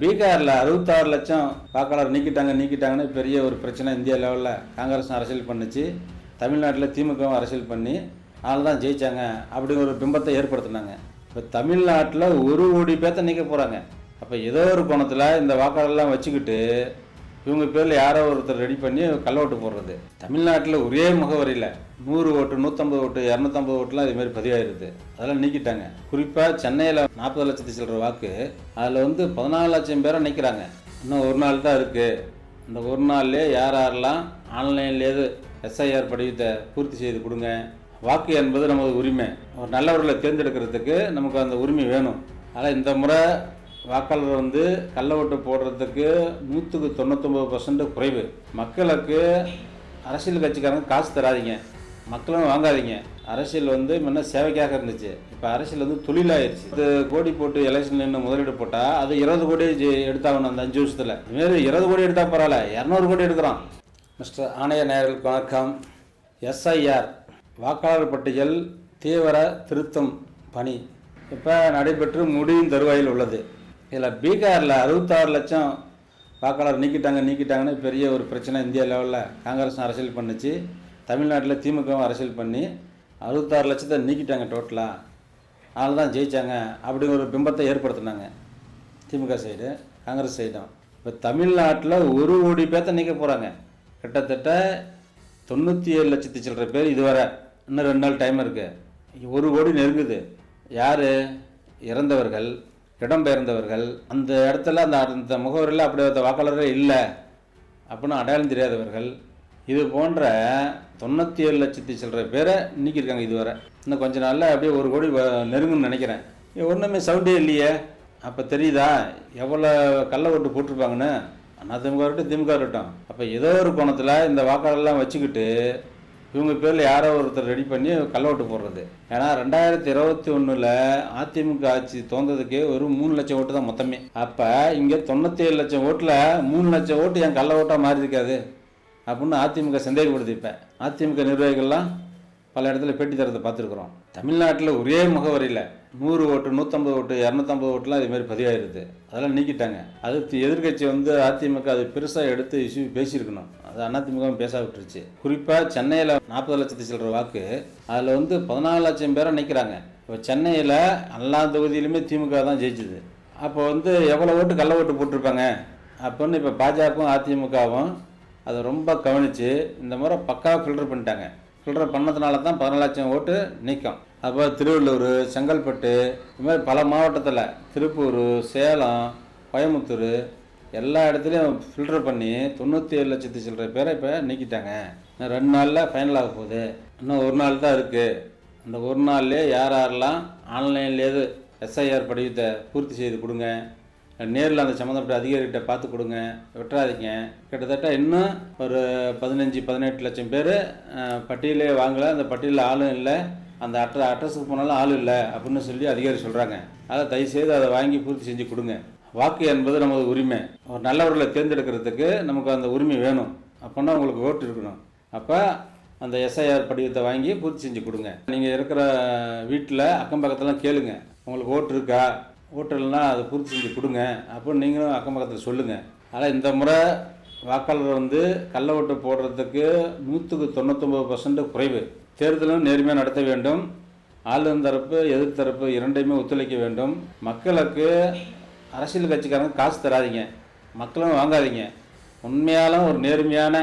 பீகாரில் அறுபத்தாறு லட்சம் வாக்காளர் நீக்கிட்டாங்க நீக்கிட்டாங்கன்னு பெரிய ஒரு பிரச்சனை இந்தியா லெவலில். காங்கிரஸ் அரசியல் பண்ணிச்சு. தமிழ்நாட்டில் திமுகவும் அரசியல் பண்ணி அதனால தான் ஜெயித்தாங்க அப்படிங்கிற ஒரு பிம்பத்தை ஏற்படுத்தினாங்க. இப்போ தமிழ்நாட்டில் ஒரு கோடி பேர்த்த நீக்க போகிறாங்க அப்போ ஏதோ ஒரு கோணத்தில் இந்த வாக்காளர்லாம் வச்சுக்கிட்டு இவங்க பேரில் யாரோ ஒருத்தர் ரெடி பண்ணி கள்ள ஓட்டு போடுறது. தமிழ்நாட்டில் ஒரே முகவரியில் நூறு ஓட்டு நூற்றம்பது ஓட்டு இரநூத்தம்பது ஓட்டுலாம் இதுமாரி பதிவாயிருது. அதெல்லாம் நீக்கிட்டாங்க. குறிப்பாக சென்னையில் நாற்பது லட்சத்தி சில்லற வாக்கு அதில் வந்து பதினாலு லட்சம் பேரை நிற்கிறாங்க இன்னும் ஒரு நாள் தான் இருக்குது இந்த ஒரு நாள்லேயே யார் யாரெல்லாம் ஆன்லைன்லேயே எஸ்ஐஆர் படிவத்தை பூர்த்தி செய்து கொடுங்க. வாக்கு என்பது நமது உரிமை. ஒரு நல்லவர்களை தேர்ந்தெடுக்கிறதுக்கு நமக்கு அந்த உரிமை வேணும். ஆனால் இந்த முறை வாக்காளர் வந்து கள்ள ஓட்டு போடுறதுக்கு நூற்றுக்கு தொண்ணூத்தொம்பது பர்சன்ட் குறைவு. மக்களுக்கு அரசியல் கட்சிக்காரங்க காசு தராதீங்க. மக்களும் வாங்காதீங்க. அரசியல் வந்து முன்ன சேவைக்காக இருந்துச்சு. இப்போ அரசியல் வந்து தொழிலாயிருச்சு. இது கோடி போட்டு எலெக்ஷன் நின்று முதலீடு போட்டால் அது இருபது கோடி ஜெ- எடுத்தாகணும் அந்த அஞ்சு வருஷத்தில். இதுமாரி இருபது கோடி எடுத்தால் பரவாயில்ல. இரநூறு கோடி எடுக்கிறோம். மிஸ்டர் ஆணைய நேயர்களுக்கு வணக்கம். எஸ்ஐஆர் வாக்காளர் பட்டியல் தீவிர திருத்தம் பணி. இப்போ நடைபெற்று முடியும் தருவாயில் உள்ளது. இதில் பீகாரில் அறுபத்தாறு லட்சம் வாக்காளர் நீக்கிட்டாங்க நீக்கிட்டாங்கன்னு பெரிய ஒரு பிரச்சனை இந்தியா லெவலில் காங்கிரஸ் அரசியல் பண்ணிச்சு. தமிழ்நாட்டில் திமுகவும் அரசியல் பண்ணி அறுபத்தாறு லட்சத்தை நீக்கிட்டாங்க டோட்டலாக அதனால தான் ஜெயித்தாங்க அப்படிங்கிற ஒரு பிம்பத்தை ஏற்படுத்தினாங்க திமுக சைடு காங்கிரஸ் சைடும் இப்போ தமிழ்நாட்டில் ஒரு கோடி பேர்த்த நீக்க போகிறாங்க கிட்டத்தட்ட தொண்ணூற்றி ஏழு லட்சத்து சில்லற பேர் இதுவரை. இன்னும் ரெண்டு நாள் டைம் இருக்குது ஒரு கோடி நெருங்குது. யார்? இறந்தவர்கள். இடம்பெயர்ந்தவர்கள் அந்த இடத்துல அந்த அந்த முகவரியில் அப்படி அந்த வாக்காளரே இல்லை அப்படின்னு அடையாளம் தெரியாதவர்கள் இது போன்ற தொண்ணூற்றி ஏழு லட்சத்தி சில்லற பேரை நீக்கியிருக்காங்க இதுவரை. இன்னும் கொஞ்ச நாளில் அப்படியே ஒரு கோடி வ- நெருங்கும்னு நினைக்கிறேன். ஒன்றுமே சவுண்டே இல்லையே. அப்போ தெரியுதா? எவ்வளோ கள்ள ஓட்டு போட்டிருப்பாங்கன்னு? அண்ணா திமுக இருக்கட்டும் திமுக இருக்கட்டும் அப்போ ஏதோ ஒரு கோணத்தில் இந்த வாக்காளர்லாம் வச்சுக்கிட்டு இவங்க பேரில் யாரோ ஒருத்தர் ரெடி பண்ணி கல்லோட்டு ஓட்டு போடுறது. ஏன்னா ரெண்டாயிரத்தி இருபத்தி ஒன்றில் அதிமுக ஆட்சி தோன்றதுக்கு ஒரு மூணு லட்சம் ஓட்டு தான் மொத்தமே. அப்போ இங்கே தொண்ணூற்றி ஏழு லட்சம் ஓட்டில் மூணு லட்சம் ஓட்டு என் கள்ள ஓட்டாக மாறி இருக்காது. அப்படின்னு அதிமுக சந்தேகப்படுது இப்போ. அதிமுக நிர்வாகிகள்லாம் பல இடத்துல பேட்டி தரத்தை பார்த்துருக்குறோம். தமிழ்நாட்டில் ஒரே முகவரியில் நூறு ஓட்டு நூற்றம்பது ஓட்டு இரநூத்தம்பது ஓட்டுலாம் இதுமாரி பதிவாயிருது. அதெல்லாம் நீக்கிட்டாங்க. அது எதிர்கட்சி எதிர்க்கட்சி வந்து அதிமுக அது பெருசாக எடுத்து இஷ்யூ பேசியிருக்கணும். அது அதிமுகவும் பேச விட்டுருச்சு குறிப்பாக சென்னையில் நாற்பது லட்சத்து சில்லற வாக்கு அதில் வந்து பதினாலு லட்சம் பேரை நிற்கிறாங்க இப்போ சென்னையில் எல்லா தொகுதியிலுமே திமுக தான் ஜெயிச்சுது. அப்போ வந்து எவ்வளோ ஓட்டு கள்ள ஓட்டு போட்டிருப்பாங்க? அப்படின்னு இப்போ பாஜகவும் அதிமுகவும் அதை ரொம்ப கவனித்து இந்த முறை பக்காவாக ஃபில்டர் பண்ணிட்டாங்க. ஃபில்டர் பண்ணதுனால தான் பதினாலு லட்சம் ஓட்டு நீக்கம். அப்போ திருவள்ளூர் செங்கல்பட்டு இது மாதிரி பல மாவட்டத்தில் திருப்பூர் சேலம் கோயம்புத்தூர் எல்லா இடத்துலையும் ஃபில்டர் பண்ணி தொண்ணூற்றி ஏழு லட்சத்து சில்லற பேரை இப்போ நீக்கிட்டாங்க. இன்னும் ரெண்டு நாளில் ஃபைனல் ஆக போகுது. இன்னும் ஒரு நாள் தான் இருக்குது அந்த ஒரு நாள்லேயே யார் யாரெல்லாம் ஆன்லைன்லேயே எஸ்ஐஆர் படிவத்தை பூர்த்தி செய்து கொடுங்க. நேரில் அந்த சம்மந்தப்பட்ட அதிகாரிகிட்ட பார்த்து கொடுங்க. விட்டுறாதீங்க. கிட்டத்தட்ட இன்னும் ஒரு பதினஞ்சு பதினெட்டு லட்சம் பேர் பட்டியலே வாங்கலை. அந்த பட்டியலில் ஆளும் இல்லை. அந்த அட்ர அட்ரஸுக்கு போனாலும் ஆள் இல்லை அப்படின்னு சொல்லி அதிகாரி சொல்கிறாங்க அதை தயவுசெய்து அதை வாங்கி பூர்த்தி செஞ்சு கொடுங்க. வாக்கு என்பது நமது உரிமை. ஒரு நல்லவர்களை தேர்ந்தெடுக்கிறதுக்கு நமக்கு அந்த உரிமை வேணும். அப்படின்னா உங்களுக்கு ஓட்டு இருக்கணும். அப்போ அந்த எஸ்ஐஆர் படிவத்தை வாங்கி பூர்த்தி செஞ்சு கொடுங்க. நீங்கள் இருக்கிற வீட்டில் அக்கம் பக்கத்துலாம் கேளுங்க. உங்களுக்கு ஓட்டு இருக்கா? ஓட்டு இல்லைன்னா அதை பூர்த்தி செஞ்சு கொடுங்க. அப்படின்னு நீங்களும் அக்கம் பக்கத்தில் சொல்லுங்கள் ஆனால் இந்த முறை வாக்காளர் வந்து கள்ள ஓட்டு போடுறதுக்கு நூற்றுக்கு தொண்ணூத்தொம்பது பர்சன்ட் குறைவு. தேர்தலும் நேர்மையாக நடத்த வேண்டும். ஆளும் தரப்பு எதிர்த்தரப்பு இரண்டையுமே ஒத்துழைக்க வேண்டும். மக்களுக்கு அரசியல் கட்சிக்காரங்க காசு தராதீங்க. மக்களும் வாங்காதீங்க. உண்மையாலும் ஒரு நேர்மையான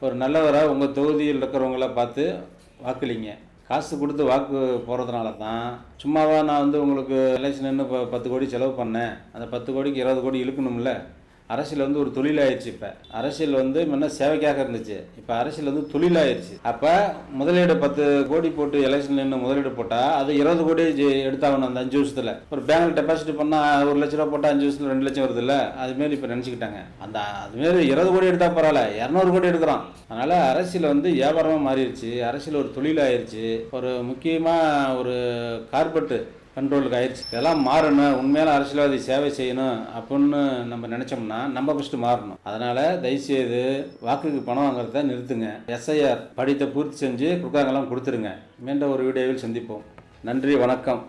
ஒரு நல்லவராக உங்கள் தொகுதியில் இருக்கிறவங்கள பார்த்து வாக்களிங்க. காசு கொடுத்து வாக்கு போகிறதுனால தான் சும்மாவா நான் வந்து உங்களுக்கு எலெக்ஷன் இன்னும் இப்போ பத்து கோடி செலவு பண்ணேன். அந்த பத்து கோடிக்கு இருபது கோடி இழுக்கணும்ல. அரசியல் வந்து ஒரு தொழிலாயிருச்சு இப்போ. அரசியல் வந்து முன்ன சேவைக்காக இருந்துச்சு. இப்போ அரசியல் வந்து தொழிலாயிருச்சு அப்போ முதலீடு பத்து கோடி போட்டு எலெக்ஷன் நின்று முதலீடு போட்டால் அது இருபது கோடி ஜெ- எடுத்தாகணும் அந்த அஞ்சு வருஷத்தில். ஒரு பேங்க் டெபாசிட் பண்ணால் ஒரு லட்ச ரூபா போட்டால் அஞ்சு வருஷத்தில் ரெண்டு லட்சம் வருதுல்ல? அதுமாரி இப்போ நினச்சிக்கிட்டாங்க. அந்த அதுமாரி இருபது கோடி எடுத்தால் பரவாயில்ல. இரநூறு கோடி எடுக்கிறோம். அதனால் அரசியல் வந்து வியாபாரமாக மாறிடுச்சு. அரசியல் ஒரு தொழிலாயிருச்சு ஒரு முக்கியமாக ஒரு கார்பெட்டு கண்ட்ரோலுக்கு ஆயிடுச்சு இதெல்லாம் மாறணும் உண்மையான அரசியல்வாதி சேவை செய்யணும் அப்படின்னு நம்ம நினச்சோம்னா நம்ம ஃபஸ்ட்டு மாறணும். அதனால் தயவுசெய்து வாக்குக்கு பணம் வாங்குறத நிறுத்துங்க. எஸ்ஐஆர் படித்த பூர்த்தி செஞ்சு கொடுக்காங்கலாம் கொடுத்துருங்க. மீண்டும் ஒரு வீடியோவில் சந்திப்போம். நன்றி வணக்கம்.